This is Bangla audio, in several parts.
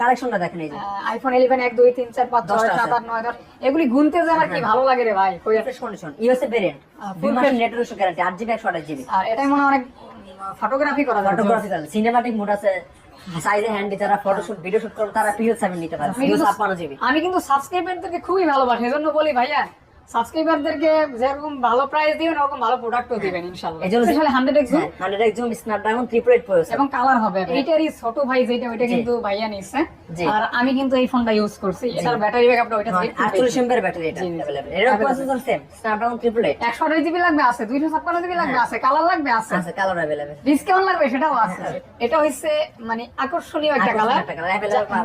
কালেকশনটা দেখেন এই যে। আইফোন ইলেভেন এক দুই তিন চার পাঁচ ছয় দশটা সাত আছে। আট নয় দশ। এগুলি গুনতে যে আমার কি ভালো লাগে রে ভাই কই ফ্রেশ কন্ডিশন ইউএসএ ভেরিয়েন্ট দুই মাসের fresh। নেটওয়ার্ক গ্যারান্টি আট জিবি একশো আঠাশ জিবি আর এটাই মনে হয় অনেক ফটোগ্রাফি করা যায়। ফটোগ্রাফিক্যাল সিনেমাটিক মোড আছে সাইজে হ্যান্ডি যারা ফটোশুট ভিডিও শুট করবে তারা পিএল সেভেন নিতে পারে আমি কিন্তু সাবস্ক্রাইবারদেরকে খুবই ভালোবাসি এজন্য বলি ভাইয়া সাবস্ক্রাইবারদেরকে যেরকম ভালো প্রাইস দিবেন ওরকম ভালো প্রোডাক্টও দিবেন ইনশাআল্লাহ। X Snapdragon triple eight processor এবং কালার হবে এইটারই ছোট ভাই যেটা ওইটা কিন্তু ভাইয়া আর আমি কিন্তু এই ফোনটা ইউজ করছি। এটার ব্যাটারি ব্যাকআপটা ওইটা এটা এর প্রসেসর সেম স্ন্যাপড্রাগন জিবি লাগবে আছে। দুইশো ছাপ্পান্ন জিবি লাগবে আছে। কালার লাগবে আছে। আছে কালার ডিসকাউন্ট লাগবে সেটাও আছে। এটা হচ্ছে মানে আকর্ষণীয় একটা কালার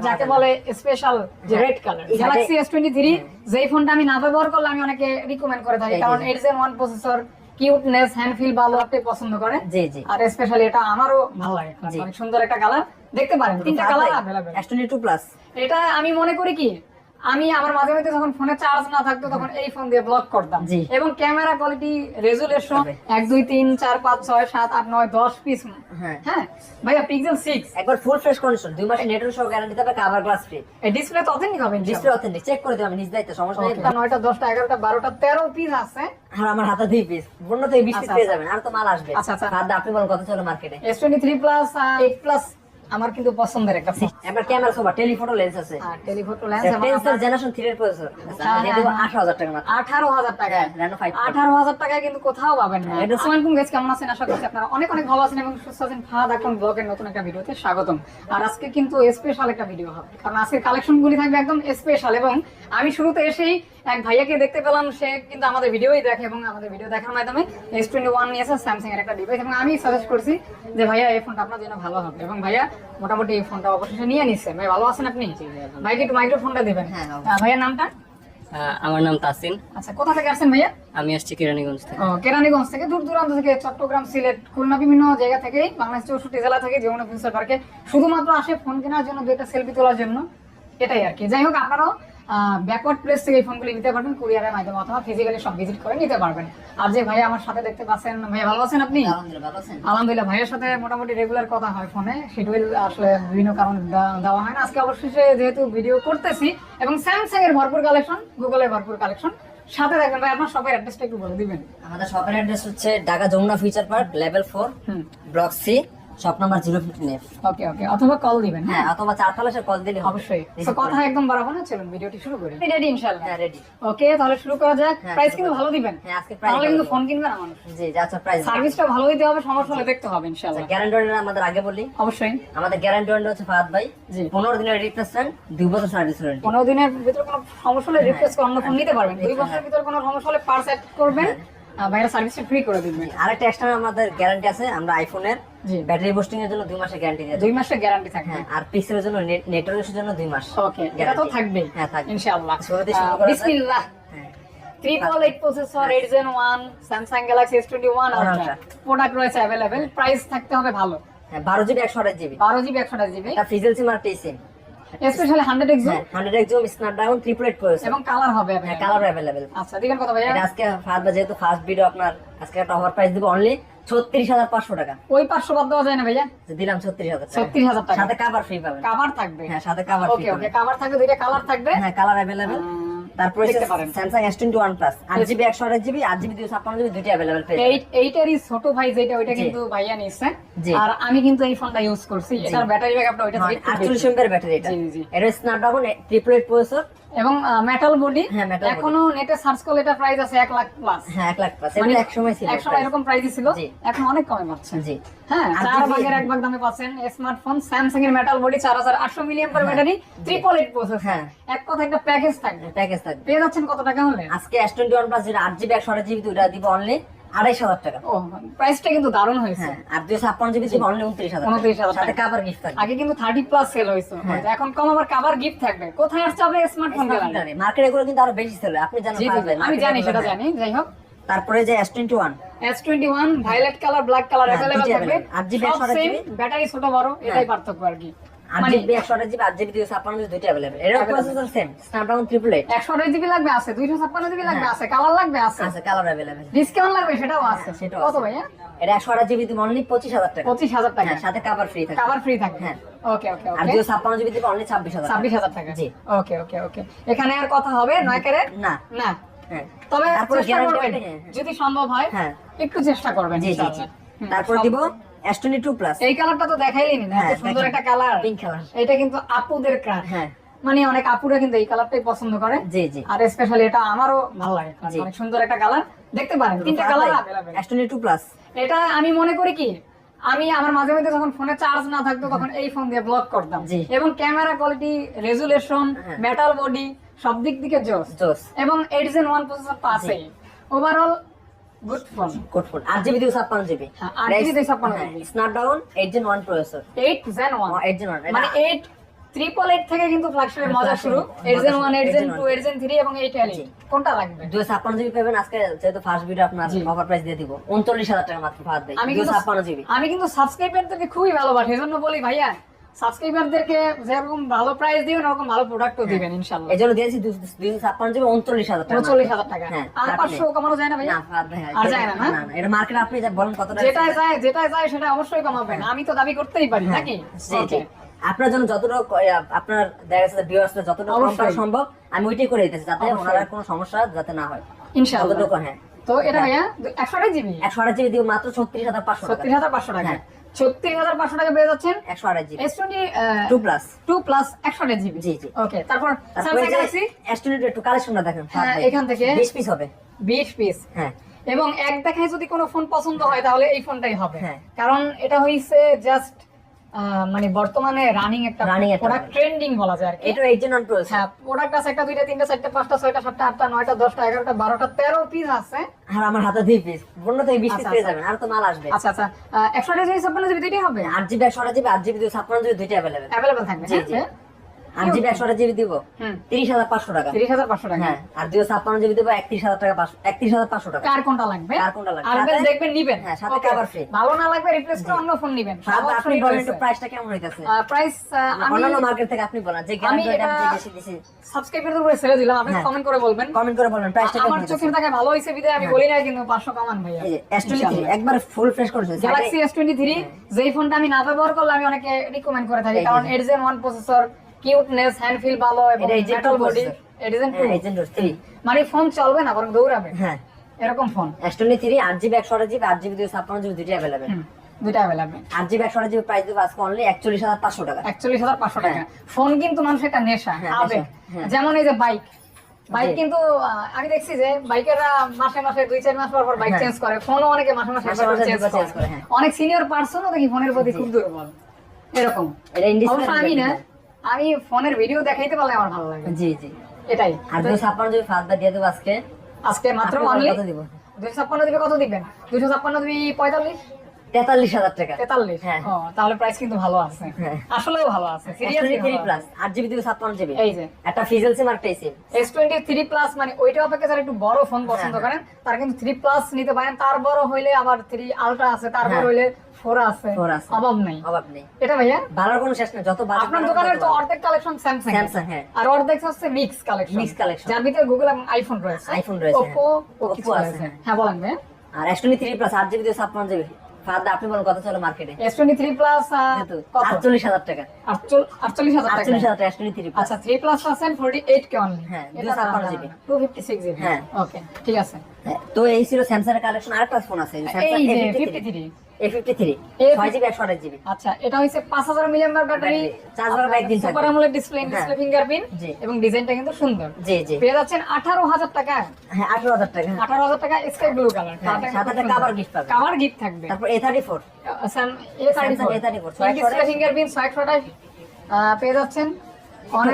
যাকে বলে স্পেশাল যে red colour Galaxy S twenty three যেই ফোনটা আমি না ব্যবহার করলে আমি অনেকে রিকমেন্ড করে থাকে। কারণ এর one processor cuteness hand feel ভালো আপনি পছন্দ করে জি জি। আর স্পেশালি এটা আমারও ভালো লাগে অনেক সুন্দর একটা কালার দেখতে পারেন তিনটা কালার অ্যাভেলেবল অ্যাস্টনি প্লাস এটা আমি মনে করি কি আমি আমার মাঝে মাঝে যখন ফোনে চার্জ না থাকতো তখন এই ফোন দিয়ে ব্লক করতাম। এবং ক্যামেরা কোয়ালিটি রেজুলেশন এক দুই তিন চার পাঁচ ছয় সাত আট নয় দশ পিস হ্যাঁ। হ্যাঁ? ভাইয়া পিক্সেল সিক্স একবার ফুল ফ্রেশ কন্ডিশন দুই মাসের নেটওয়ার্ক সহ গ্যারান্টি থাকবে কাভার গ্লাস ফ্রি এই ডিসপ্লে তো অথেন্টিক হবে ডিসপ্লে অথেন্টিক চেক করে দেবো আমি নিজ দায়িত্ব সমস্যা নেই. নয়টা দশটা এগারোটা বারোটা তেরো পিস আছে। আর আমার হাতে দুই পিস বন্য থেকে বিশ পিস আচ্ছা, পেয়ে আচ্ছা। যাবেন আর তো মাল আসবে। আচ্ছা, আচ্ছা। আপনি বলেন কত চলো মার্কেটে S twenty three plus eight plus আমার কিন্তু পছন্দের একটা ফোন এবার ক্যামেরা সোবা টেলিফটো লেন্স আছে। আর টেলিফটো লেন্স টেন্সার জেনারেশন 3 এর প্রসেসর হ্যাঁ, হ্যাঁ। 18000 টাকা মাত্র। আঠারো হাজার টাকায় Reno 5 Pro। আঠারো হাজার টাকায় কিন্তু কোথাও পাবেন না। এটা- আসসালামাইকুম গাইস কেমন আছেন? আশা করছি আপনারা অনেক অনেক ভালো আছেন এবং সুস্থ আছেন। ফাহাদ এখন ব্লগের নতুন একটা ভিডিওতে স্বাগতম। আর আজকে কিন্তু স্পেশাল একটা ভিডিও হবে। কারণ আজকের কালেকশন গুলি থাকবে একদম স্পেশাল এবং আমি শুরুতে এসেই এক ভাইয়াকে দেখতে পেলাম সে কিন্তু আমাদের ভিডিওই দেখে এবং আমাদের ভিডিও দেখার মাধ্যমে এস টোয়েন্টি ওয়ান নিয়েছে স্যামসাং এর একটা ডিভাইস এবং আমি সাজেস্ট করছি যে ভাইয়া এই ফোনটা আপনার জন্য ভালো হবে এবং ভাইয়া মোটামুটি এই ফোনটা অবশেষে নিয়ে নিচ্ছে। ভাই ভালো আছেন আপনি? ভাইকে একটু মাইক্রোফোনটা দেবেন। হ্যাঁ, ভাইয়ার নামটা? আমার নাম তাসিন। আচ্ছা কোথা থেকে আসছেন ভাইয়া? আমি আসছি কেরানীগঞ্জ থেকে। ও, কেরানীগঞ্জ থেকে। দূর দূরান্ত থেকে চট্টগ্রাম সিলেট খুলনা বিভিন্ন জায়গা থেকে বাংলাদেশ চৌষট্টি জেলা থেকে যেমন ফিউচার পার্কে শুধুমাত্র আসে ফোন কেনার জন্য দুইটা সেলফি তোলার জন্য। এটাই আর কি। যাই হোক আপনারাও ব্যাকওয়ার্ড প্লেস থেকে এই ফোনগুলি নিতে পারবেন কুরিয়ারের মাধ্যমে অথবা ফিজিক্যালি সব ভিজিট করে নিতে পারবেন। আর যে ভাই আমার সাথে দেখতে পাচ্ছেন ভাইয়া ভালো আছেন আপনি? আলহামদুলিল্লাহ ভালো আছেন। আলহামদুলিল্লাহ ভাইয়ের সাথে মোটামুটি রেগুলার কথা হয় ফোনে শিডিউল আসলে বিভিন্ন কারণ দেওয়া হয় না। আজকে অবশেষে যেহেতু ভিডিও করতেছি এবং স্যামসাং এর ভরপুর কালেকশন গুগলের ভরপুর কালেকশন সাথে থাকবেন ভাই আপনার সবাই অ্যাড্রেসটা একটু বলে দিবেন। আমাদের শপের অ্যাড্রেস হচ্ছে Dhaka Jamuna future park level 4 hmm. Block C shop number 015 okay okay অথবা কল দিবেন হ্যাঁ? অথবা চারতলা এসে কল দিলে অবশ্যই। তো কথা একদম বাড়াবো না চলুন ভিডিওটি শুরু করি। রেডি ইনশাআল্লাহ। হ্যাঁ রেডি ওকে তাহলে শুরু করা যাক। হ্যাঁ, প্রাইস কিন্তু ভালো দিবেন। হ্যাঁ আজকে প্রাইস তাহলে কিন্তু ফোন কিনবে না মানুষ জি আচ্ছা প্রাইস সার্ভিসটা ভালো। দিতে হবে সমস্যা হলে দেখতে হবে ইনশাআল্লাহ। গ্যারান্টি আমাদের আগে বলি। অবশ্যই। আমাদের গ্যারান্টি হচ্ছে ফাহাদ ভাই। জি। 15 দিনের রিপ্লেসমেন্ট 2 বছর সার্ভিস ওয়ারেন্টি পনেরো দিনের ভিতরে কোনো সমস্যা হলে রিকোয়েস্ট করে অন্য ফোন নিতে পারবেন। দুই বছরের ভিতরে কোনো সমস্যা হলে পার্স করবেন। ভাইরা সার্ভিসটা ফ্রি করে দিবেন আরেকটা এক্সট্রা আমাদের গ্যারান্টি আছে আমরা আইফোনের ব্যাটারি বুস্টিং এর জন্য 2 মাসের গ্যারান্টি দুই মাসের গ্যারান্টি থাকবে। হ্যাঁ আর পিক্সেলের জন্য নেটওয়ার্কের জন্য 2 মাস ওকে এটা তো। থাকবে হ্যাঁ থাকবে। ইনশাআল্লাহ। বিসমিল্লাহ। Triple eight processor eight gen one Samsung Galaxy S twenty one. Product রয়েছে অ্যাভেলেবেল প্রাইস থাকতে হবে ভালো। হ্যাঁ 12 জিবি 128 জিবি বারো জিবি একশো জিবি এটা ফিজিক্যাল সিম আর টিসিম স্পেশালি হান্ড্রেড এক্স হ্যাঁ 100 একদম স্ন্যাপড্রাগন ট্রিপল এইট প্রসেসর এবং কালার হবে হ্যাঁ available। কালার अवेलेबल আচ্ছা দিবেন কত ভাইয়া এটা আজকে ফার্স্ট বা যেহেতু ফার্স্ট ভিডিও আপনার আজকে একটা অফার প্রাইস দিব অনলি 36500 টাকা ওই পাঁচশো বাদ দেওয়া যায় না ভাইয়া তো দিলাম 36000 টাকা ছত্রিশ হাজার টাকা সাথে কভার ফ্রি পাবেন কাভার থাকবে হ্যাঁ সাথে cover free okay okay cover থাকবে দুইটা কালার থাকবে হ্যাঁ কালার अवेलेबल উম, তারপরে স্যামসাং ওয়ান প্লাস আট জিবি একশো আঠাশ জিবি আট জিবি দুশো ছাপ্পান্ন জিবি দুইটি অ্যাভেলেবল এইটারই ছোট ভাই যেটা ওইটা কিন্তু ভাইয়া নিচ্ছে। আর আমি কিন্তু এই ফোনটা ইউজ করছি। ব্যাটারি ব্যাকআপটা ওইটা হ্যাঁ, আটচল্লিশ এমপের ব্যাটারি এবং মেটাল বডি হ্যাঁ, body। এখনও নেটে সার্চ করলে এটা প্রাইস আছে এক লাখ প্লাস হ্যাঁ 1 লাখ প্লাস এটা এক সময় ছিল এক সময় এরকম প্রাইসই ছিল। এখন অনেক কমে পাচ্ছেন জি। হ্যাঁ চার ভাগের এক ভাগ দামে পাচ্ছেন স্মার্টফোন স্যামসাং এর মেটাল বডি চার হাজার আটশো million per battery triple eight processor হ্যাঁ। এক কথা একটা প্যাকেজ থাকবে। প্যাকেজ থাকবে। পেয়ে যাচ্ছেন কত টাকা হলে? আজকে S21 প্লাস যেটা 8 জিবি 128 জিবি দুইটা দিব অনলি 28000 টাকা। ও প্রাইসটা কিন্তু দারুণ হয়েছে। হ্যাঁ আর 256 জিবি দিব অনলি 29000 29,000 সাথে টাকা। কভার গিফট থাকবে। আগে কিন্তু থার্টি প্লাস সেল হয়েছে। হ্যাঁ। এখন কম আবার কাভার গিফট থাকবে। কোথায় আসছে হবে স্মার্টফোন মার্কেটে এগুলো কিন্তু আরও বেশি ছিল আপনি জানেন আমি জানি সেটা হ্যাঁ। জানি। যাই হোক। তারপরে যে S21 S twenty one violet colour black colour হ্যাঁ, থাকবে। available। 8 GB, সব 128 সেম GB ব্যাটারি ছোট বড় এটাই পার্থক্য আর কি। সাথে ফ্রি থাকে ফ্রি হ্যাঁ। ওকে ওকে আর ছাপ্পান্ন জিবি দিবে অনলি ছাব্বিশ হাজার ছাব্বিশ হাজার টাকা। জি। ওকে ওকে ওকে এখানে আর কথা হবে নয় না। না। হ্যাঁ। তবে চেষ্টা করবেন। হ্যাঁ। যদি সম্ভব হয় হ্যাঁ। একটু চেষ্টা করবেন তারপর দিব এস টোয়েন্টি টু প্লাস এই কালারটা তো দেখাইলেনি না হ্যাঁ, এত সুন্দর দেখেন। একটা কালার Pink color। এটা কিন্তু আপুদের কার হ্যাঁ মানে অনেক আপুরা কিন্তু এই কালারটাই পছন্দ করে জি জি আর স্পেশালি এটা আমারও ভালো লাগে জি। অনেক সুন্দর একটা কালার দেখতে পারেন তিনটা colour available S twenty two plus এটা আমি মনে করি কি আমি আমার মাঝে মধ্যে যখন ফোনে চার্জ না থাকতো তখন এই ফোন দিয়ে ব্লক করতাম জি। এবং ক্যামেরা কোয়ালিটি রেজুলেশন হ্যাঁ। মেটাল বডি সব দিক থেকে জোস জোস এবং এইট জেন ওয়ান প্রসেসর তো আছেই overall good phone code phone আট জিবি দুইশো ছাপ্পান্ন জিবি। আট GB দুইশো ছাপ্পান্ন GB Snapdragon eight gen one processor eight gen one eight gen one মানে এইট ট্রিপল এইট থেকে কিন্তু ফ্ল্যাগশিপের মজা শুরু। মজা eight gen one eight gen two 1 eight gen three এবং এইট এল কোনটা লাগবে? দুইশো ছাপ্পান্ন জিবি পাবেন আজকে যেহেতু ফার্স্ট ভিডিও আপনার জি। অফার প্রাইস দিয়ে দিব। উনচল্লিশ হাজার টাকা মাত্র ফাঁদ দেয় আমি কিন্তু ছাপ্পান্ন জিবি। আমি কিন্তু খুবই ভালোবাসি এজন্য বলি ভাইয়া সাবস্ক্রাইবারদেরকে যেরকম ভালো প্রাইস দিবেন ওরকম ভালো প্রোডাক্টও দিবেন ইনশাল্লাহ। এই জন্য দিয়েছি দুইশো ছাপ্পান্ন জিবি হাজার টাকা। উনচল্লিশ হাজার টাকা। হ্যাঁ আর আপনি- পাঁচশো কমানো যায় না ভাই, আর যায় না, না? এটা মার্কেট আপনি যা বলেন কত টাকা যেটাই যায় যেটাই যায় সেটা অবশ্যই কমাবেন। আমি তো দাবি করতেই পারি হ্যাঁ, নাকি? জি। আপনার জন্য যতটুকু আপনার দেখা ভিউয়ার্সরা কম সম্ভব আমি ওইটাই করে দিতেছি যাতে। ওনারা কোনো সমস্যা যাতে না হয়। ইনশাআল্লাহ। হ্যাঁ। তো এটা ভাইয়া একশো জিবি? একশো আঠাশ জিবি দিব মাত্র ছত্রিশ হাজার পাঁচশো ছত্রিশ হাজার পাঁচশো টাকা। ছত্রিশ হাজার পাঁচশো টাকা পেয়ে যাচ্ছেন? একশো আঠাশ GB. S twenty two plus two plus একশো আঠাশ জিবি। জি, জি। ওকে তারপর স্যামসাং গ্যালাক্সি এস্টিমেট একটু কালেকশনটা দেখেন। হ্যাঁ, এখান থেকে বিশ পিস হবে। বিশ পিস হ্যাঁ। এবং এক দেখায় যদি কোনো ফোন পছন্দ হয় তাহলে এই ফোনটাই হবে। হ্যাঁ। কারণ এটা হইছে জাস্ট মানে বর্তমানে রানিং একটা রানিং একটা প্রোডাক্ট ট্রেন্ডিং বলা যায় আর এটা এইট অন প্রোস হ্যাঁ প্রোডাক্ট আছে একটা দুইটা তিনটা চারটা পাঁচটা ছয়টা সাতটা আটটা নয়টা দশটা এগারোটা বারোটা তেরো পিস আছে। আর আমার হাতে দুই পিস পনেরো থেকে বিশ পিস আচ্ছা, পেয়ে আচ্ছা। যাবেন আর তো মাল আসবে। আচ্ছা আচ্ছা। একশো আঠাশ জিবি ছাপ্পান্ন জিবি দুইটাই হবে? আট জিবি একশো আঠাশ জিবি আট জিবি ছাপ্পান্ন জিবি দুইটা অ্যাভেলেবেল অ্যাভেলেবেল থাকবে জি। আট জিবি একশো আঠাশ জিবি দিব তিরিশ হাজার পাঁচশো টাকা। তিরিশ হাজার পাঁচশো টাকা। হ্যাঁ আর দুই ছাপ্পান্ন জিবি দেবো একত্রিশ হাজার টাকা একত্রিশ হাজার পাঁচশো টাকা। কার কোনটা লাগবে? কার কোনটা লাগবে? দেখবেন নিবেন। হ্যাঁ, সাথে Okay. cover ভালো না লাগবে রিপ্লেস করে অন্য ফোন নিবেন। আর আপনি বলেন একটু প্রাইসটা কেমন হইতেছে? প্রাইস আমি অন্যান্য মার্কেট থেকে আপনি বলেন যে আমি এটা- বেশি দিছি সাবস্ক্রাইবারদের উপরে ছেড়ে দিলাম। আপনি হ্যাঁ। কমেন্ট করে বলবেন। কমেন্ট করে প্রাইসটা কেমন আমার চোখের দেখা ভালো হয়েছে বিদায় আমি বলি না কিন্তু পাঁচশো কামান ভাইয়া। S23 একবার ফুল ফ্রেশ করেছে গ্যালাক্সি যেই ফোনটা আমি না ব্যবহার করলে আমি অনেকে রিকমেন্ড করে থাকি যে। কারণ eight gen one processor cuteness hand feel ভালো এবং মেটাল বডি মানে ফোন চলবে না বরং দৌড়াবে। হ্যাঁ। এরকম ফোন অ্যাস্টনি থ্রি আট জিবি একশো জিবি আট জিবি দুই ছাপ্পান্ন জিবি অ্যাভেলেবেল একচল্লিশ হাজার পাঁচশো টাকা। একচল্লিশ হাজার পাঁচশো টাকা। ফোন কিন্তু মানুষের একটা নেশা যেমন এই যে বাইক বাইক কিন্তু আমি দেখছি যে বাইকেরা মাসে মাসে দুই চার মাস পর বাইক চেঞ্জ করে। ফোনও অনেকে মাসে মাসে চেঞ্জ করে। অনেক সিনিয়র পার্সনও দেখি ফোনের প্রতি খুব দুর্বল। এরকম। এটা আমি না। আমি ফোনের ভিডিও দেখাইতে পারলে আমার ভালো লাগে। জি জি। এটাই। আর 256 জিবি ফাদা দিয়ে দেব আজকে। আজকে মাত্র অনলি কত দিব? দুশো ছাপ্পান্ন দিবে কত দিবেন? দুইশো ছাপ্পান্ন দিবি পঁয়তাল্লিশ? 43000 টাকা। তেতাল্লিশ? হ্যাঁ। তাহলে প্রাইস কিন্তু ভালো আছে। হ্যাঁ। আসলেও ভালো আছে seriously S23 plus 8 GB 256 GB এই যে। একটা ফিজেল সিম আর টেসিম এস টোয়েন্টি থ্রি প্লাস মানে ওইটা অপেক্ষা যারা একটু বড় ফোন পছন্দ হ্যাঁ, করেন তারা কিন্তু থ্রি প্লাস নিতে পারেন। তার বড় হইলে আবার থ্রি আলট্রা আছে তার বড় হ্যাঁ। হইলে ফোর আছে। অভাব নাই। অভাব নেই। এটা ভাইয়া? ভালোর কোনো শেষ নেই। যত আপনার দোকানের তো অর্ধেক কালেকশন স্যামসাং Samsung, হ্যাঁ। আর অর্ধেক হচ্ছে মিক্স কালেকশন Mix collection। যার ভিতরে গুগল এবং আইফোন রয়েছে। iPhone রয়েছে, ওপো হ্যাঁ। Oppo আছে, হ্যাঁ। হ্যাঁ বলেন ভাইয়া। আর S23 প্লাস 8 জিবি 256 জিবি ফাদা আপনি বলেন কত চলে মার্কেটে এস টোয়েন্টি থ্রি প্লাস যেহেতু কত? 48000 টাকা। আটচল্লিশ হাজার টাকা। 48000 টাকা S23 প্লাস আচ্ছা থ্রি প্লাস আছেন ফোর্টি এইট কে অনলি হ্যাঁ, 256 GB. Two fifty six GB হ্যাঁ। ওকে ঠিক আছে। হ্যাঁ, তো এই ছিল স্যামসাং এর কালেকশন আরেকটা ফোন আছে এই যে fifty three A53 A53 6 GB 128 GB আচ্ছা এটা হচ্ছে পাঁচ হাজার milliampere battery super AMOLED display হ্যাঁ। ডিসপ্লে ফিঙ্গারপ্রিন্ট এবং ডিজাইনটা কিন্তু সুন্দর। জি জি। পেয়ে যাচ্ছেন আঠারো হাজার টাকা। হ্যাঁ 18000 টাকা। হ্যাঁ। আঠারো হাজার টাকা স্কাই ব্লু কালার হ্যাঁ, সাথে gift কাভার গিফট থাকবে। তারপর A34 Sam A thirty Samsung four display fingerprint ছয় আঠাশ পেয়ে যাচ্ছেন। অন